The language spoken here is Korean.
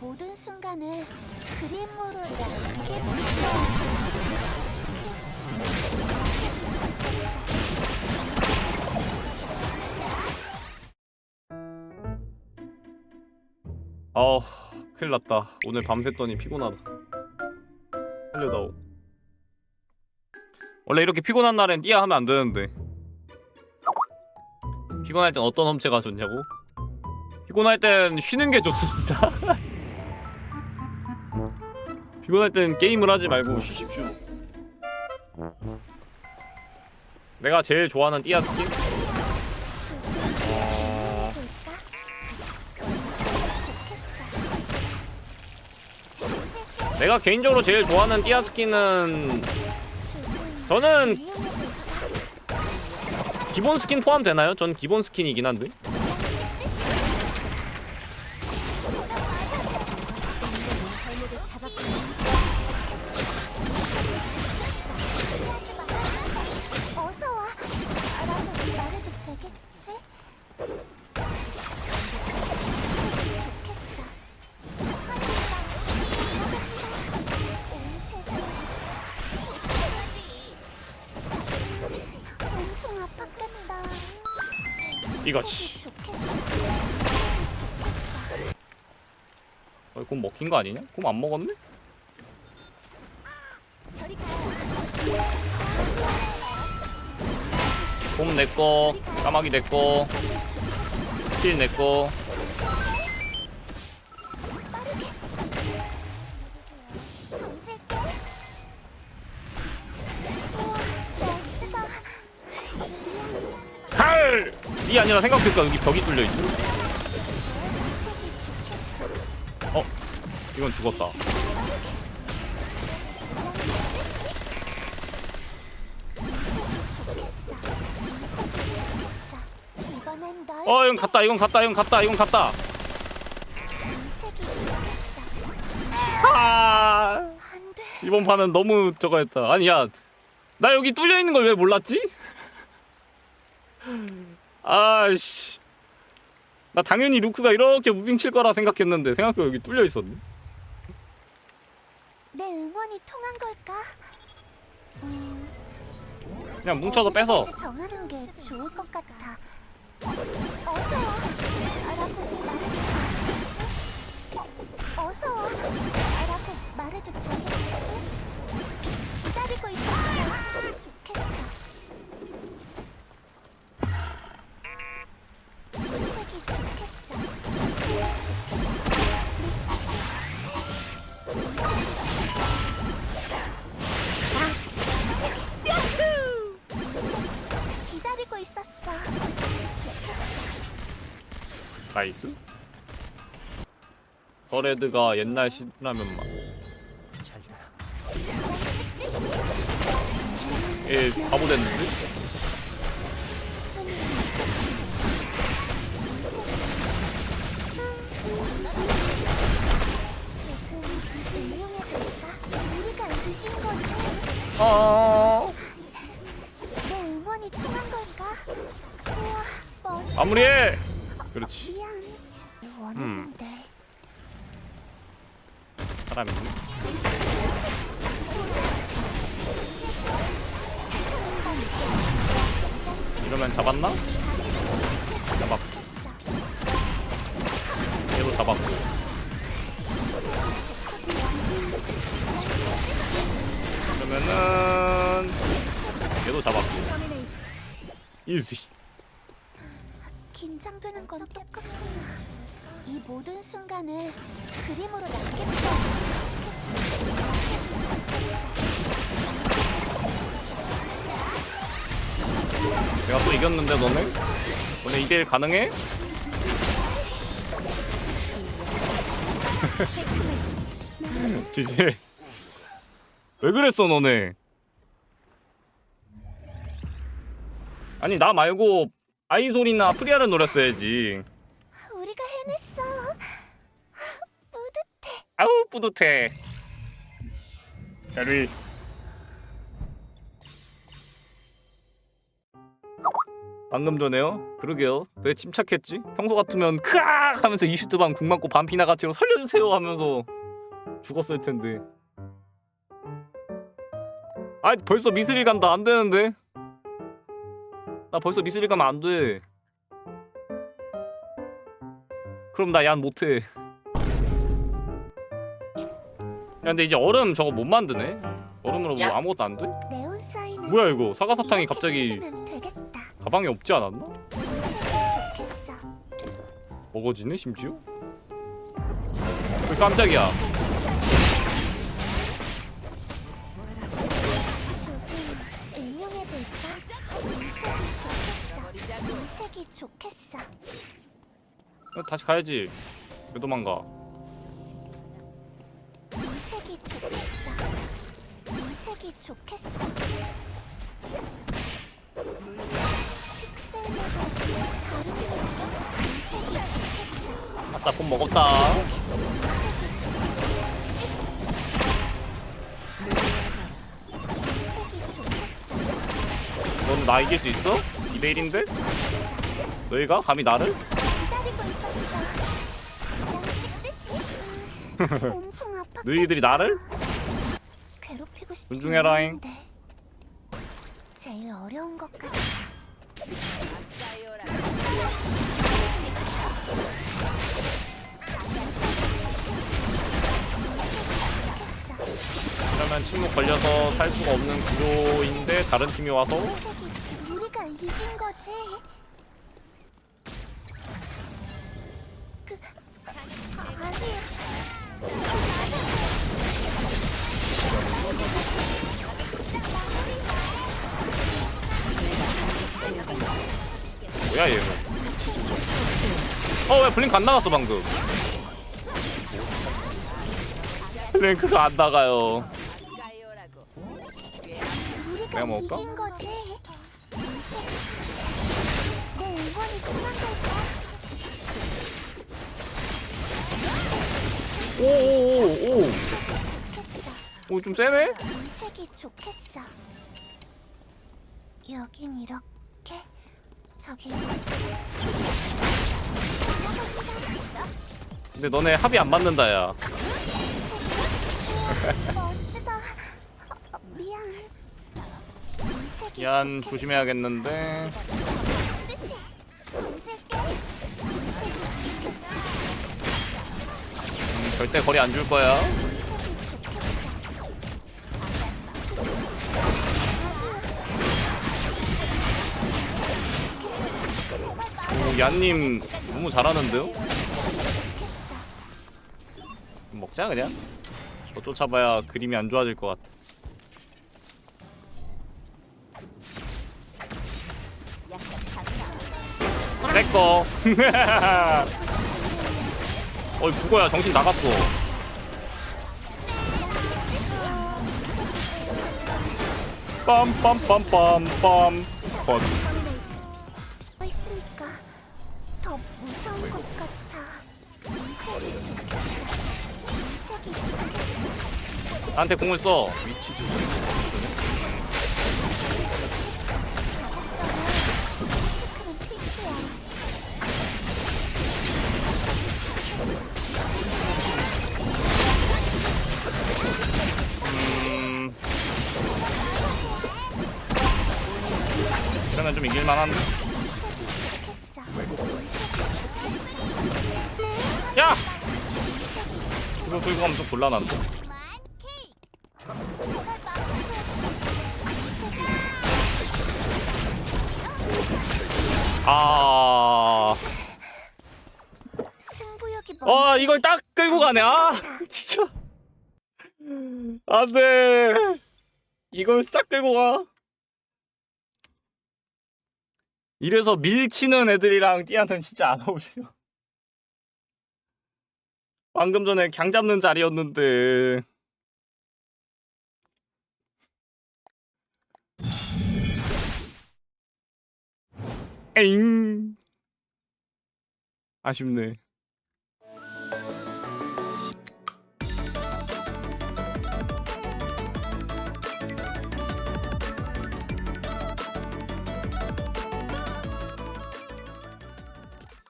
모든 순간을 그림으로 남기고 아 큰일 났다. 오늘 밤샜더니 피곤하다. 살려다오. 원래 이렇게 피곤한 날엔 띠아 하면 안 되는데. 피곤할 땐 어떤 험체가 좋냐고? 피곤할 땐 쉬는 게 좋습니다 피곤할 땐 게임을 하지 말고 쉬십시오 내가 제일 좋아하는 띠아 스킨? 어... 내가 개인적으로 제일 좋아하는 띠아 스킨은 저는 기본 스킨 포함되나요? 전 기본 스킨이긴 한데 이거지 곰 먹힌 거 아니냐? 곰안 먹었네? 곰 내꺼 까마귀 내꺼 힐 내꺼! 이 아니라 생각해보니까 여기 벽이 뚫려있어 어? 이건 죽었다 어 이건 갔다 이건 갔다 이건 갔다 이건 갔다. 아. 이번 판은 너무 저거 했다 아니 야 나 여기 뚫려 있는 걸 왜 몰랐지? 아씨 나 당연히 루크가 이렇게 무빙 칠 거라 생각했는데 생각해보면 여기 뚫려 있었네 내 응원이 통한 걸까? 음, 그냥 뭉쳐서 빼서 어디까지 정하는 게 좋을 것 같아. 어서 와. 라고 말해도 되겠지? 어서 와. 라고 말해도 되겠지? 나이스 서레드가 옛날 신라면 맛 예, 바보 됐는데? 어... 내 응원이 통한 걸까? 우와, 멋져. 마무리해! 사람 있네 이러면 잡았나? 잡았고 얘도 잡았고 그러면은 얘도 잡았고 이지 긴장되는 건 똑같구나. 이 모든 순간을 그림으로 남겼어. 내가 또 이겼는데 너네? 너네 2대1 가능해? 지지 왜 그랬어 너네 아니 나 말고 아이솔이나 프리아를 노렸어야지 우리가 해냈어. 뿌듯해. 아우 뿌듯해 자리 방금 전에요? 그러게요. 왜 침착했지? 평소 같으면 크악 하면서 이슈트방 궁 맞고 반피나 같이로 살려주세요 하면서 죽었을 텐데. 아 벌써 미스릴 간다 안 되는데. 나 벌써 미스릴 가면 안 돼. 그럼 나 얀 못해. 근데 이제 얼음 저거 못 만드네. 얼음으로 뭐 아무것도 안 돼? 네온 사인은 뭐야 이거 사과사탕이 이렇게 갑자기 찍으면 되겠다. 가방에 없지 않았나? 좋겠어. 먹어지네 심지어? 왜 깜짝이야 조금 응용해볼까? 이 색이 좋겠어. 이 색이 좋겠어. 야, 다시 가야지 왜 도망가 좋겠어. 이 색이 좋겠어. 픽셀마다 다른 거죠? 이 색이 좋겠어. 아따 폰 먹었다 이 색이 좋겠어. 넌 나 이길 수 있어? 2대1인데? 너희가? 감히 나를? 기다리고 있었어. 가장 찍듯이. 엄청 아팠. 너희들이 나를? 괴롭히고 싶지 존중해라잉. 않은데 제일 어려운 것 같아. 그러면 침묵 걸려서 살 수가 없는 구조인데 다른 팀이 와서 색이 우리가 이긴 거지. 그 아니야. 뭐야 얘는? 어왜 블링크 안 나갔어 방금? 블링크가 안 나가요. 내가 먹을까? 오 좀 세네? 이 색이 좋겠어. 여긴 이렇게, 이렇게. 근데 너네 합이 안 맞는다 야 멋지다. 어, 미안. 이 색이 좋겠어. 조심해야겠는데 뜻이 던질게. 이 색이 좋겠어. 음, 절대 거리 안 줄 거야 얀님 너무 잘하는데요? 먹자 그냥. 더 쫓아봐야 그림이 안 좋아질 것 같아. 내꺼 어이 그거야 정신 나갔어. 빰빰빰빰빰. 번뭐 더 무서운 것 같아. 이 색이 좋겠어. 이 색이 좋겠어. 나한테 공을 써 체크는 필수야. 음... 이러면 좀 이길만한 데? 끌고 가면 좀 곤란한데? 아... 아 이걸 딱 끌고 가네. 아 진짜. 안돼. 이걸 싹 끌고 가. 이래서 밀치는 애들이랑 띠아는 진짜 안 어울려 방금 전에 강 잡는 자리였는데. 에잉 아쉽네